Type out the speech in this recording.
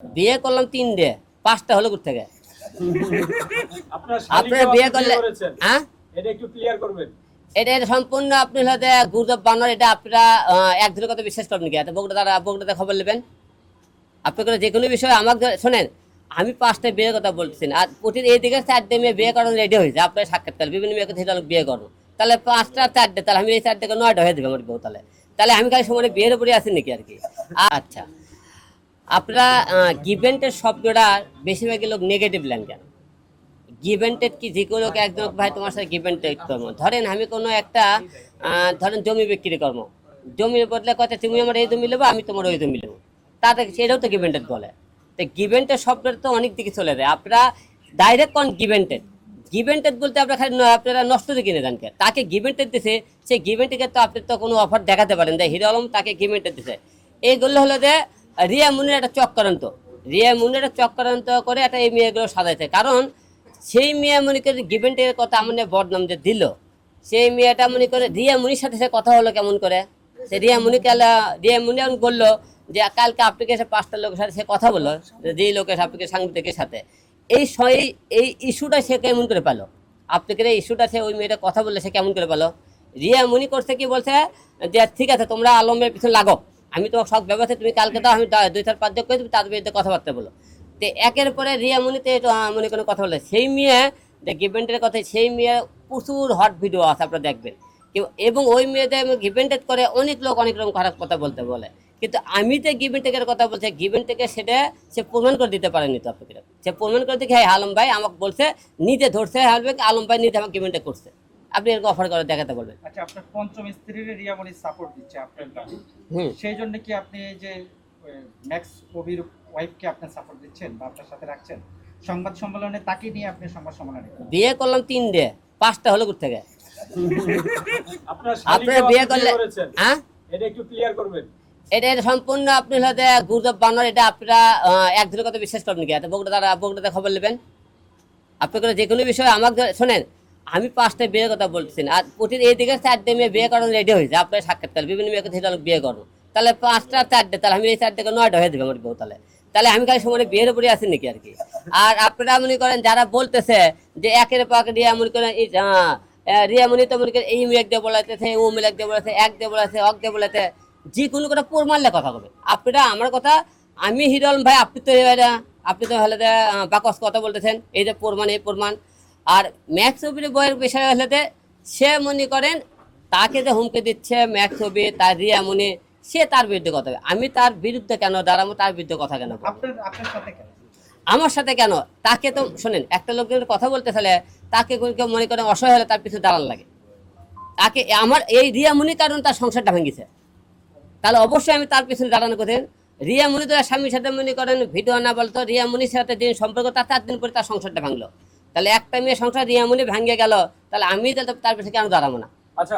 বিয়ে করলাম তিন ডে পাঁচটা হলো কোথা থেকে? আপনার বিয়ে করলে হ্যাঁ? এটা একটু ক্লিয়ার করবেন। এটা এটা সম্পূর্ণ আপনি গুরুদেব বানার এটা আপনারা এক দিনের কথা বিশ্বাস কি এটা বগুড়া তারা বগুড়াতে খবর নেবেন? যে কোনো বিষয়ে আমাকে শোনেন আমি পাঁচটা বিয়ের কথা বলতেছি আর এই দিকে চারটে মেয়ে বিয়ে করানো রেডি হয়েছে। আপনার সাক্ষাৎকার বিভিন্ন মেয়েকে থেকে বিয়ে করো। তাহলে পাঁচটা চারটে তাহলে আমি এই চারটে নয়টা হয়ে দেবে আমার বউ তাহলে। তাহলে আমি খালি সময় বিয়ের উপরে আছি নাকি আর কি? আচ্ছা। আপনারা গিভেন্টের শব্দটা বেশিরভাগই লোক নেগেটিভ নেন কেন? গিভেন্টেড কি যে কোনো একজন ভাই, তোমার সাথে গিভেন্টেড কর্ম ধরেন আমি কোনো একটা ধরেন জমি বিক্রি কর্ম জমির বদলে কথা তুমি আমার এই জমি নেব, আমি তোমার ওই জমি নেব। তাতে সেটাও তো গিভেন্টেড বলে। তো গিভেন্টের শব্দটা তো অনেক দিকে চলে যায়। আপনারা ডাইরেক্ট কোন গিভেন্টেড গিভেন্টেড বলতে আপনারা খালি আপনারা নষ্ট দিয়ে কিনে দেন? তাকে গিভেন্টেড দিছে, সেই গিভেন্টেকে তো আপনি তো কোনো অফার দেখাতে পারেন। যে হিরো আলম তাকে গিভেন্টেড দিছে। এইগুলো হলো যে রিয়া মুনির একটা চক্রান্ত। রিয়া মুনির একটা চক্রান্ত করে একটা এই মেয়েগুলো সাজাইছে। কারণ সেই মেয়ে মনে করে গিভেন্টের কথা আমার বদনাম যে দিল, সেই মেয়েটা মনে করে রিয়া মুনির সাথে সে কথা হলো কেমন করে? সে রিয়া মুনি কাল রিয়া মুনি এখন বলল যে কালকে এসে পাঁচটা লোকের সাথে সে কথা বলল, যে লোকের আপনাকে সাংবাদিকের সাথে। এই এই ইস্যুটা সে কেমন করে পেল? আপনাকে এই ইস্যুটা সে ওই মেয়েটা কথা বললে সে কেমন করে পেল? রিয়া মুনি করছে কি বলছে যে, ঠিক আছে, তোমরা আলমের পিছনে লাগো। আমি তোমার সব ব্যবস্থা তুমি কালকে দাও, আমি দুই চার পাঁচ করে তুমি তার বিরুদ্ধে কথাবার্তা বলো। তো একের পরে রিয়া মুনিতে মনে কোনো কথা বলে। সেই মেয়ে গিভেন্টের কথা সেই মেয়ে প্রচুর হট ভিডিও আছে, আপনারা দেখবেন। এবং ওই মেয়েদের গিভেন্টেড করে অনেক লোক অনেক রকম খারাপ কথা বলতে বলে। কিন্তু আমি যে গিভেন টেকের কথা বলছি গিভেন টেকে সেটা সে প্রমাণ করে দিতে পারেনি তো আপনাকে। সে প্রমাণ করে দেখে হ্যাঁ আলম ভাই আমাকে বলছে, নিজে ধরছে হালবে আলম ভাই নিজে আমাকে গিভেন টেক করছে। আপনি এরকম অফার করে দেখাতে বলবেন। আচ্ছা আপনার পঞ্চম স্ত্রীর রিয়ামণি সাপোর্ট দিচ্ছে আপনার হুম। সেই জন্য কি আপনি এই যে ম্যাক্স কবির ওয়াইফকে আপনি সাপোর্ট দিচ্ছেন বা আপনার সাথে রাখছেন? সংবাদ সম্মেলনে তাকে নিয়ে আপনি সংবাদ সম্মেলনে বিয়ে করলাম তিন ডে পাঁচটা হলো কোথা থেকে আপনার আপনারা বিয়ে করলে হ্যাঁ? এটা একটু ক্লিয়ার করবেন। এটা এটা সম্পূর্ণ আপনি হলে গুরুদেব বানার এটা আপনারা আহ, এক দিনের কথা বিশ্বাস করেন কি? বগুড়া তারা বগুড়াতে খবর নেবেন? আপনি করে যে কোনো বিষয়ে আমাকে শোনেন আমি পাঁচটা বিয়ের কথা বলতেছি না। আর প্রতি এই দিকে চারটে মেয়ে বিয়ে করানো রেডি হয়েছে। আপনার সাক্ষাৎকার বিভিন্ন মেয়েকে থেকে বিয়ে করো। তাহলে পাঁচটা চারটে তাহলে আমি এই চারটে নয়টা হয়ে দেবে আমার বউ তাহলে। তাহলে আমি খালি সময় বিয়ের উপরে আছি নাকি আর কি? আর আপনারা মনে করেন যারা বলতেছে যে একের পাক রিয়া মনে করেন এই আহ, রিয়া মনে তো মনে করেন এই মেয়ে দিয়ে বলাইতেছে ও মেয়ে দিয়ে বলেছে এক দিয়ে বলেছে অক দিয়ে বলেছে যে কোনো কথা পোর মারলে কথা হবে আপনারা আমার কথা আমি হিরল ভাই আপনি তো আপনি তো হলে বাকস কথা বলতেছেন এই যে প্রমাণ এই প্রমাণ। আর ম্যাক্স ছবির বইয়ের বিষয় হলেতে সে মনে করেন তাকে যে হুমকি দিচ্ছে ম্যাক্স ছবি তার রিয়া মনে সে তার বিরুদ্ধে কথা আমি তার বিরুদ্ধে কেন দাঁড়াবো? তার বিরুদ্ধে কথা কেন আমার সাথে কেন? তাকে তো শোনেন একটা লোক যদি কথা বলতে চাইলে তাকে কেউ মনে করেন অসহায় হলে তার পিছনে দাঁড়ান লাগে। তাকে আমার এই রিয়া মুনি কারণ তার সংসারটা ভেঙেছে। তাহলে অবশ্যই আমি তার পিছনে দাঁড়ানো কোথায় রিয়া মুনি তো স্বামীর সাথে মনে করেন ভিডিও না বলতো রিয়া মুনির সাথে দিন সম্পর্ক তার চার দিন পরে তার সংসারটা ভাঙলো। তাহলে একটা মেয়ে সংসার দিয়ে মনে ভাঙে গেল, তাহলে আমি তাহলে তার পিছনে কেন দাঁড়াবো না? আচ্ছা